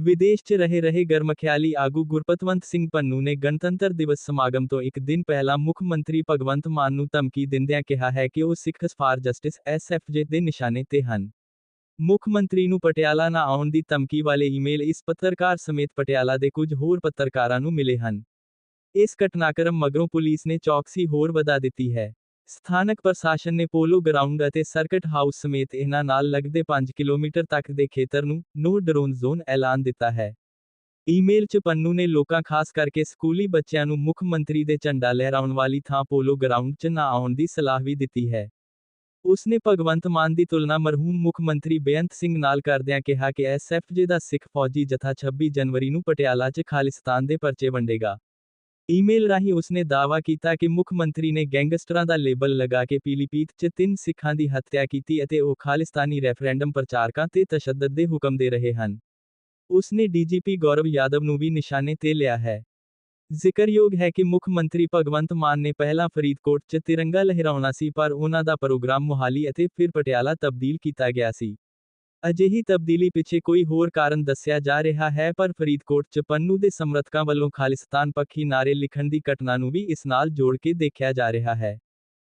ਵਿਦੇਸ਼ 'ਚ ਰਹੇ ਰਹੇ ਗਰਮਖਿਆਲੀ ਆਗੂ ਗੁਰਪਤਵੰਤ ਸਿੰਘ ਪੰਨੂ ਨੇ ਗਣਤੰਤਰ ਦਿਵਸ ਸਮਾਗਮ ਤੋਂ ਇੱਕ ਦਿਨ ਪਹਿਲਾਂ ਮੁੱਖ ਮੰਤਰੀ ਭਗਵੰਤ ਮਾਨ ਨੂੰ ਧਮਕੀ ਦਿੰਦਿਆਂ ਕਿਹਾ ਹੈ ਕਿ ਉਹ ਸਿੱਖਸ ਫਾਰ ਜਸਟਿਸ ਐਸਐਫਜੇ ਦੇ ਨਿਸ਼ਾਨੇ ਤੇ ਹਨ ਮੁੱਖ ਮੰਤਰੀ ਨੂੰ ਪਟਿਆਲਾ ਨਾ ਆਉਣ ਦੀ ਧਮਕੀ ਵਾਲੇ ਈਮੇਲ ਇਸ ਪੱਤਰਕਾਰ ਸਮੇਤ ਪਟਿਆਲਾ ਦੇ ਕੁਝ ਹੋਰ ਪੱਤਰਕਾਰਾਂ ਨੂੰ ਮਿਲੇ ਹਨ ਇਸ ਘਟਨਾਕ੍ਰਮ ਮਗਰੋਂ ਪੁਲਿਸ ਨੇ ਚੌਕਸੀ ਹੋਰ ਵਧਾ ਦਿੱਤੀ ਹੈ ਸਥਾਨਕ ਪ੍ਰਸ਼ਾਸਨ ਨੇ ਪੋਲੋ ਗਰਾਊਂਡ ਅਤੇ ਸਰਕਟ ਹਾਊਸ ਸਮੇਤ ਇਹਨਾਂ ਨਾਲ ਲੱਗਦੇ 5 ਕਿਲੋਮੀਟਰ ਤੱਕ ਦੇ ਖੇਤਰ ਨੂੰ ਨੋ ਡਰੋਨ ਜ਼ੋਨ ਐਲਾਨ ਦਿੱਤਾ ਹੈ। ਈਮੇਲ 'ਚ ਪੰਨੂ ਨੇ ਲੋਕਾਂ ਖਾਸ ਕਰਕੇ ਸਕੂਲੀ ਬੱਚਿਆਂ ਨੂੰ ਮੁੱਖ ਮੰਤਰੀ ਦੇ ਝੰਡਾ ਲਹਿਰਾਉਣ ਵਾਲੀ ਥਾਂ ਪੋਲੋ ਗਰਾਊਂਡ 'ਚ ਨਾ ਆਉਣ ਦੀ ਸਲਾਹ ਵੀ ਦਿੱਤੀ ਹੈ। ਉਸਨੇ ਭਗਵੰਤ ਮਾਨ ਦੀ ਤੁਲਨਾ ਮਰਹੂਮ ਮੁੱਖ ਮੰਤਰੀ ਬੇਅੰਤ ਸਿੰਘ ਨਾਲ ਕਰਦਿਆਂ ਕਿਹਾ ਕਿ ਐਸਐਫਜੇ ਦਾ ਸਿੱਖ ਫੌਜੀ ਜਥਾ 26 ਜਨਵਰੀ ਨੂੰ ਪਟਿਆਲਾ 'ਚ ਖਾਲਿਸਤਾਨ ਦੇ ਪਰਚੇ ਵੰਡੇਗਾ। ਈਮੇਲ ਰਾਹੀਂ ਉਸਨੇ ਦਾਅਵਾ ਕੀਤਾ ਕਿ ਮੁੱਖ ਮੰਤਰੀ ਨੇ ਗੈਂਗਸਟਰਾਂ ਦਾ ਲੇਬਲ ਲਗਾ ਕੇ ਪੀਲੀਪੀਤ 'ਚ ਤਿੰਨ ਸਿੱਖਾਂ ਦੀ ਹੱਤਿਆ ਕੀਤੀ ਅਤੇ ਉਹ ਖਾਲਿਸਤਾਨੀ ਰੈਫਰੈਂਡਮ ਪ੍ਰਚਾਰਕਾਂ ਤੇ ਤਸ਼ੱਦਦ ਦੇ ਹੁਕਮ ਦੇ ਰਹੇ ਹਨ ਉਸਨੇ ਡੀਜੀਪੀ ਗੌਰਵ ਯਾਦਵ ਨੂੰ ਵੀ ਨਿਸ਼ਾਨੇ ਤੇ ਲਿਆ ਹੈ ਜ਼ਿਕਰਯੋਗ ਹੈ ਕਿ ਮੁੱਖ ਮੰਤਰੀ ਭਗਵੰਤ ਮਾਨ ਨੇ ਪਹਿਲਾਂ ਫਰੀਦਕੋਟ 'ਚ ਤਿਰੰਗਾ ਲਹਿਰਾਉਣਾ ਸੀ ਪਰ ਉਹਨਾਂ ਦਾ ਪ੍ਰੋਗਰਾਮ ਮੁਹਾਲੀ ਅਤੇ ਫਿਰ ਪਟਿਆਲਾ ਤਬਦੀਲ ਕੀਤਾ ਗਿਆ ਸੀ ਅਜਿਹੀ ਤਬਦੀਲੀ ਪਿੱਛੇ ਕੋਈ ਹੋਰ ਕਾਰਨ ਦੱਸਿਆ ਜਾ ਰਿਹਾ ਹੈ ਪਰ ਫਰੀਦਕੋਟ 'ਚ ਪੰਨੂ ਦੇ ਸਮਰਥਕਾਂ ਵੱਲੋਂ ਖਾਲਿਸਤਾਨ ਪੱਖੀ ਨਾਰੇ ਲਿਖਣ ਦੀ ਘਟਨਾ ਨੂੰ ਵੀ ਇਸ ਨਾਲ ਜੋੜ ਕੇ ਦੇਖਿਆ ਜਾ ਰਿਹਾ ਹੈ